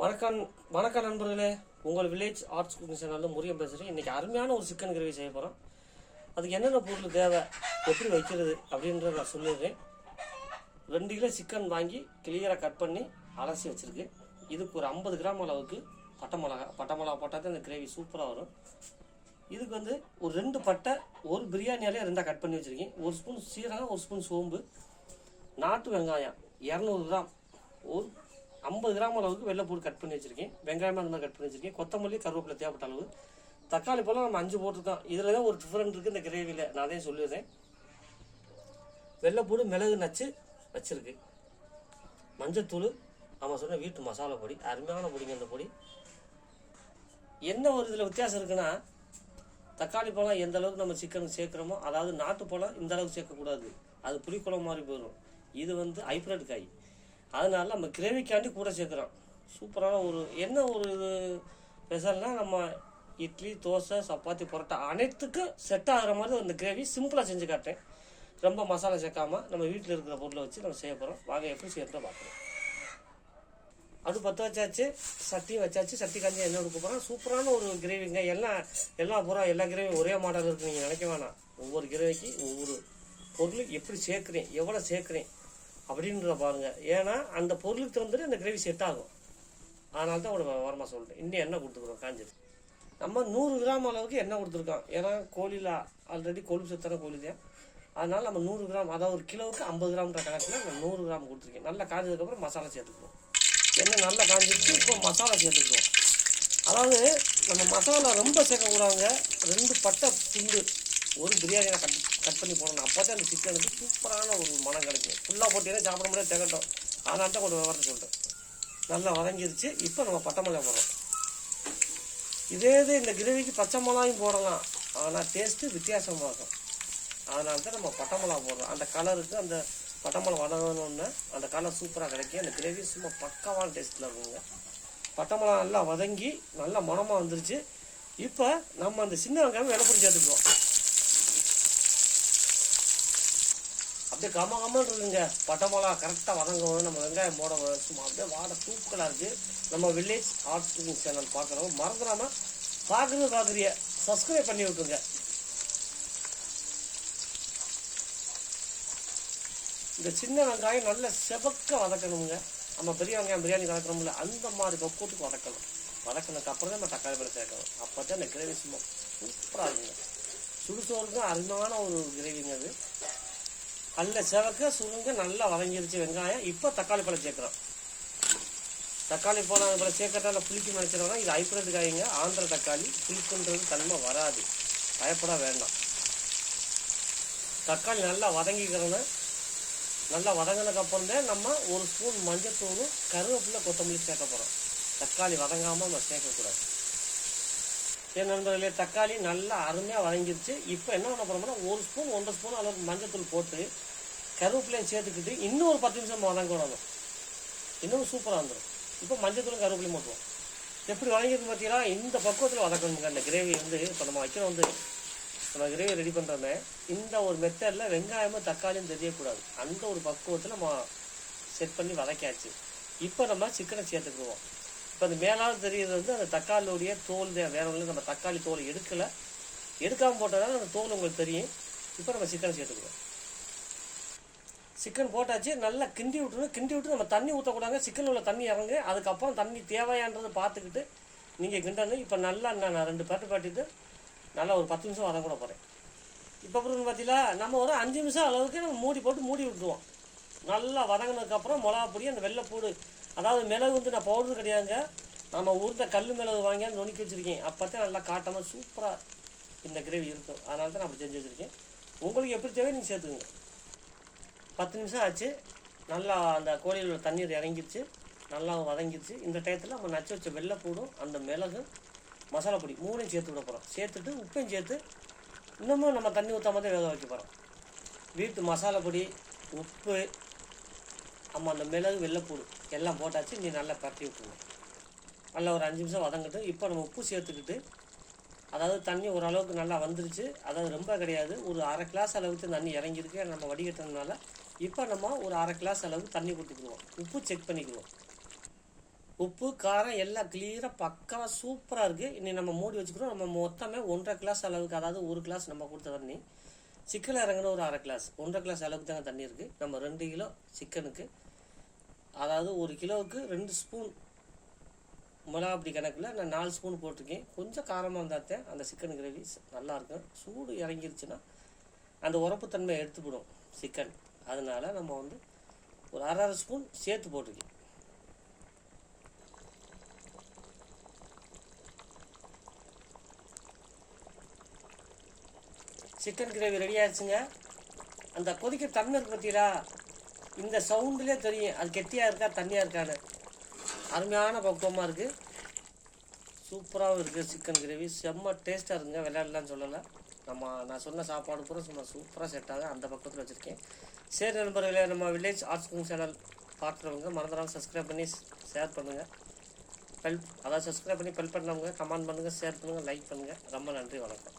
வணக்கம் வணக்கம் நண்பர்களே. உங்கள் வில்லேஜ் ஆர்ட்ஸ் குக்கிங் சேனலில் முறியம் பேசுகிறேன் இன்றைக்கி அருமையான ஒரு சிக்கன் கிரேவி செய்ய போகிறோம் அதுக்கு என்னென்ன பொருள் தேவை எப்படி வைக்கிறது அப்படின்றத நான் சொல்லிடுறேன். ரெண்டு கிலோ சிக்கன் வாங்கி கிளியராக கட் பண்ணி அலசி வச்சுருக்கு. இதுக்கு ஒரு ஐம்பது கிராம் அளவுக்கு பட்டை மிளகா பட்டை மிளகா போட்டால் தான் இந்த கிரேவி சூப்பராக வரும். இதுக்கு வந்து ஒரு ரெண்டு பட்டை ஒரு பிரியாணியாலே ரெண்டாக கட் பண்ணி வச்சுருக்கேன். ஒரு ஸ்பூன் சீரகம் ஒரு ஸ்பூன் சோம்பு நாட்டு வெங்காயம் இரநூறு கிராம். ஒரு ஐம்பது கிராம் அளவுக்கு வெள்ளைப்பூடு கட் பண்ணி வச்சிருக்கேன். வெங்காயம் அந்த மாதிரி கட் பண்ணி வச்சிருக்கேன். கொத்தமல்லி கருவேப்பிலை தேவைப்பட்ட அளவு. தக்காளி பழம் நம்ம அஞ்சு போட்டிருக்கோம். இதில் தான் ஒரு டிஃப்ரெண்ட் இருக்குது இந்த கிரேவியில் நான் அதையும் சொல்லிடுறேன். வெள்ளைப்பூடு மிளகு நச்சு வச்சிருக்கு. மஞ்சத்தூள் ஆமாம் சொன்ன வீட்டு மசாலா பொடி அருமையான பொடிங்க இந்த பொடி. என்ன ஒரு இதில் வித்தியாசம் இருக்குன்னா தக்காளி பழம் எந்த அளவுக்கு நம்ம சிக்கனுக்கு சேர்க்குறோமோ அதாவது நாட்டு பழம் இந்த அளவுக்கு சேர்க்கக்கூடாது. அது புளிக்குளம் மாதிரி போயிடும். இது வந்து ஹைப்ரிட் காய். அதனால நம்ம கிரேவிக்காண்டி கூட சேர்க்குறோம் சூப்பரான ஒரு என்ன ஒரு இது ஸ்பெஷல்னால் நம்ம இட்லி தோசை சப்பாத்தி பரோட்டா அனைத்துக்கும் செட் ஆகிற மாதிரி அந்த கிரேவி சிம்பிளாக செஞ்சு காட்டேன் ரொம்ப மசாலா சேர்க்காமல் நம்ம வீட்டில் இருக்கிற பொருளை வச்சு நம்ம செய்ய போகிறோம் வாங்க எப்படி சேர்த்து பார்க்குறோம் அது பற்ற வச்சாச்சு சட்டியும் வச்சாச்சு சட்டி காஞ்சி என்ன கொடுக்க போகிறோம் சூப்பரான ஒரு கிரேவிங்க. எல்லாம் எல்லா பூரா எல்லா கிரேவியும் ஒரே மாடல் இருக்குது நீங்கள் நினைக்க வேணாம். ஒவ்வொரு கிரேவிக்கு ஒவ்வொரு பொருள் எப்படி சேர்க்குறேன் எவ்வளோ சேர்க்குறேன் அப்படின்றத பாருங்கள் ஏன்னா அந்த பொருளுக்கு தகுந்துட்டு அந்த கிரேவி செட் ஆகும். அதனால தான் உங்களை வரமாக சொல்கிறேன் இன்னும் எண்ணெய் கொடுத்துருக்கோம் காஞ்சது. நம்ம நூறு கிராம் அளவுக்கு எண்ணெய் கொடுத்துருக்கோம். ஏன்னா கோழியில் ஆல்ரெடி கொழுப்பு சத்தான கோழி தான் அதனால் நம்ம நூறு கிராம் அதாவது ஒரு கிலோவுக்கு ஐம்பது கிராம்ன்ற கணக்கில் நான் நூறு கிராம் கொடுத்துருக்கேன் நல்லா காஞ்சதுக்கப்புறம் மசாலா சேர்த்துக்கணும். எண்ணெய் நல்லா காஞ்சிச்சு இப்போ மசாலா சேர்த்துக்கிறோம் அதாவது நம்ம மசாலா ரொம்ப சேர்க்கக்கூடாங்க ரெண்டு பட்டை துண்டு ஒரு பிரியாணியில் கட் கட் பண்ணி போடணும். அப்போ தான் அந்த சிக்கனுக்கு சூப்பரான ஒரு மனம் கிடைக்கும். ஃபுல்லாக போட்டீங்கன்னா சாப்பிட முடியாது திகட்டும். அதனால தான் கொஞ்சம் விவரத்தை சொல்லிட்டேன் நல்லா வதங்கிருச்சு. இப்போ நம்ம பட்டை மிளகா போடுறோம். இதே இது இந்த கிரேவிக்கு பச்சை மிளகாயும் போடலாம். ஆனால் டேஸ்ட்டு வித்தியாசமாக இருக்கும். அதனால தான் நம்ம பட்டை மிளகா போடுறோம். அந்த கலருக்கு அந்த பட்டை மிளகா வதங்கணுன்னு அந்த கலர் சூப்பராக கிடைக்கும். அந்த கிரேவி சும்மா பக்காவான டேஸ்ட்டில் இருக்குங்க. பட்டை மிளகா நல்லா வதங்கி நல்லா மணமாக வந்துருச்சு. இப்போ நம்ம அந்த சின்ன வெங்காயம் வெள்ளப்பொடி சேர்த்துக்குவோம் அப்படியே கம கமன்னு இருக்குங்க பட்டை மிளகா கரெக்டாக வதங்கணும் நம்ம வெங்காயம் போட சும்மா அப்படியே வாட தூக்கலாக இருக்குது நம்ம வில்லேஜ் ஆர்ட்ஸ் குக்கிங் சேனல் பார்க்குறவங்க மறந்துடாமல் பார்க்குறது பார்க்குறிய சப்ஸ்கிரைப் பண்ணி விட்டுருங்க. இந்த சின்ன வெங்காயம் நல்ல செவக்க வதக்கணுங்க. நம்ம பெரிய வெங்காயம் பிரியாணி வதக்கணும்ல அந்த மாதிரி பக்குவத்துக்கு வதக்கணும். வதக்கினதுக்கு அப்புறம் தான் நம்ம தக்காளி பழம் சேர்க்கணும். அப்போ தான் இந்த கிரேவி சும்மா சூப்பராக இருக்குங்க. சுடுசோறுக்கும் அருமையான ஒரு கிரேவிங்க அது. அல்ல செவக்க சுருங்க நல்லா வதங்கிருச்சு வெங்காயம். இப்போ தக்காளி பழம் சேர்க்குறோம். தக்காளி பழம் பழம் சேர்க்கறதால புளிக்கு நினைச்சிடோம்னா இது ஐப்பறது காய்ங்க. ஆந்திர தக்காளி புளிக்குன்றது தன்மை வராது. பயப்பட வேண்டாம். தக்காளி நல்லா வதங்கிக்கிறோன்னு நல்லா வதங்கினதுக்கப்புறம் தான் நம்ம ஒரு ஸ்பூன் மஞ்சத்தூளும் கருவேப்பிலை கொத்தமல்லி சேர்க்க போகிறோம் தக்காளி வதங்காமல் நம்ம சேர்க்கக்கூடாது என் நண்பர்களே தக்காளி நல்லா அருமையாக வதங்கிருச்சு. இப்போ என்ன பண்ண போகிறோம்னா ஒரு ஸ்பூன் ஒன்றரை ஸ்பூன் அளவுக்கு மஞ்சத்தூள் போட்டு கருவேப்பிலையும் சேர்த்துக்கிட்டு இன்னும் ஒரு பத்து நிமிஷம் வதங்கணும் இன்னும் சூப்பராக வந்துடும் இப்போ மஞ்சத்தூளும் கருவேப்பிலையும் போட்டுருவோம். எப்படி வதங்கிருக்கு பார்த்தீங்கன்னா இந்த பக்குவத்தில் வதக்கணுங்க. அந்த கிரேவி வந்து இப்போ நம்ம வைக்கிறோம் வந்து நம்ம கிரேவி ரெடி பண்ணுறோமே இந்த ஒரு மெத்தடில் வெங்காயமும் தக்காளியும் தெரியக்கூடாது. அந்த ஒரு பக்குவத்தில் நம்ம செட் பண்ணி வதக்காச்சு இப்போ நம்ம சிக்கனை சேர்த்துக்குவோம் இப்போ அந்த மேலால் தெரியுறது வந்து அந்த தக்காளியோடைய தோல் தான் வேற ஒன்றும் நம்ம தக்காளி தோல் எடுக்கலை. எடுக்காமல் போட்டதால அந்த தோல் உங்களுக்கு தெரியும். இப்போ நம்ம சிக்கனை சேர்த்துக்குவோம் சிக்கன் போட்டாச்சு நல்லா கிண்டி விட்டுணும் கிண்டி விட்டு நம்ம தண்ணி ஊற்றக்கூடாங்க சிக்கன் உள்ள தண்ணி இறங்கு. அதுக்கப்புறம் தண்ணி தேவையான்றதை பார்த்துக்கிட்டு நீங்கள் கிண்டணும் இப்போ நல்லா நான் ரெண்டு பேட்டு பாட்டிட்டு நல்லா ஒரு பத்து நிமிஷம் வதங்க கூட போகிறேன் இப்போ அப்புறம் பார்த்தீங்களா நம்ம ஒரு அஞ்சு நிமிஷம் அளவுக்கு நம்ம மூடி போட்டு மூடி விட்டுருவோம். நல்லா வதங்கினதுக்கப்புறம் மிளகா பொடி அந்த வெள்ளைப்பூடு அதாவது மிளகு வந்து நான் பவுடர் கிடையாதுங்க. நம்ம ஊர்ந்த கல் மிளகு வாங்கி நுணுக்கி வச்சுருக்கேன். அப்போ நல்லா காட்டாமல் சூப்பராக இந்த கிரேவி இருக்கும். அதனால தான் நான் அப்படி செஞ்சு வச்சுருக்கேன். உங்களுக்கு எப்படி தேவையோ நீங்கள் சேர்த்துக்குங்க. பத்து நிமிஷம் ஆச்சு. நல்லா அந்த கோழியில் உள்ள தண்ணீர் இறங்கிடுச்சு நல்லா வதங்கிடுச்சு இந்த டயத்தில் நம்ம நச்சு வச்ச வெள்ளைப்பூடும் அந்த மிளகு மசாலா பொடி மூணையும் சேர்த்து விட போகிறோம் சேர்த்துட்டு உப்பையும் சேர்த்து இன்னமும் நம்ம தண்ணி ஊற்றாம தான் வேக வைக்க போகிறோம் வீட்டு மசாலா பொடி உப்பு நம்ம அந்த மிளகு வெள்ளைப்பூடு எல்லாம் போட்டாச்சு. நீ நல்லா பரட்டி விட்டுருவோம். நல்லா ஒரு அஞ்சு நிமிஷம் வதங்கிட்டு இப்போ நம்ம உப்பு சேர்த்துக்கிட்டு அதாவது தண்ணி ஓரளவுக்கு நல்லா வந்துருச்சு. அதாவது ரொம்ப கிடையாது. ஒரு அரை கிளாஸ் அளவுக்கு தண்ணி இறங்கியிருக்கு. நம்ம வடிகட்டுறதுனால இப்போ நம்ம ஒரு அரை கிளாஸ் அளவுக்கு தண்ணி கொடுத்துக்குவோம் உப்பு செக் பண்ணிக்குவோம் உப்பு காரம் எல்லாம் கிளியராக பக்காவாக சூப்பராக இருக்குது இனி நம்ம மூடி வச்சுக்கிறோம். நம்ம மொத்தமே ஒன்றரை கிளாஸ் அளவுக்கு அதாவது ஒரு கிளாஸ் நம்ம கொடுத்த தண்ணி. சிக்கன் இறங்குன ஒரு அரை கிளாஸ். ஒன்றரை கிளாஸ் அளவுக்கு தாங்க தண்ணி இருக்குது நம்ம ரெண்டு கிலோ சிக்கனுக்கு. அதாவது ஒரு கிலோவுக்கு ரெண்டு ஸ்பூன் மிளகா அப்படி கணக்கில் நான் நாலு ஸ்பூன் போட்டிருக்கேன். கொஞ்சம் காரமாக இருந்தால்தான் அந்த சிக்கன் கிரேவி நல்லாயிருக்கும் சூடு இறங்கிருச்சுன்னா அந்த உரப்புத்தன்மை எடுத்துவிடும் சிக்கன் அதனால நம்ம வந்து ஒரு அரை அரை ஸ்பூன் சேர்த்து போட்டிருக்கேன். சிக்கன் கிரேவி ரெடி ஆயிடுச்சுங்க. அந்த கொதிக்க தண்ணி இருக்கு பார்த்தீங்களா இந்த சவுண்டுலேயே தெரியும். அது கெட்டியாக இருக்கா தண்ணியாக இருக்கான்னு. அருமையான பக்குவமாக இருக்குது சூப்பராகவும் இருக்குது சிக்கன் கிரேவி செம்ம டேஸ்ட்டாக இருக்குங்க விளையாடலான்னு சொல்லலை. நம்ம நான் சொன்ன சாப்பாடு கூட சும்மா சூப்பராக செட் ஆகுது. அந்த பக்கத்தில் வச்சுருக்கேன். சரி நண்பர்களே நம்ம வில்லேஜ் ஆர்ட்ஸ் குங் சேனல் பார்க்குறவங்க மறந்துடாமல் சப்ஸ்கிரைப் பண்ணி ஷேர் பண்ணுங்கள் பெல் அதாவது சப்ஸ்கிரைப் பண்ணி பெல் பண்ணவங்க கமெண்ட் பண்ணுங்கள் ஷேர் பண்ணுங்கள் லைக் பண்ணுங்கள் ரொம்ப நன்றி வணக்கம்.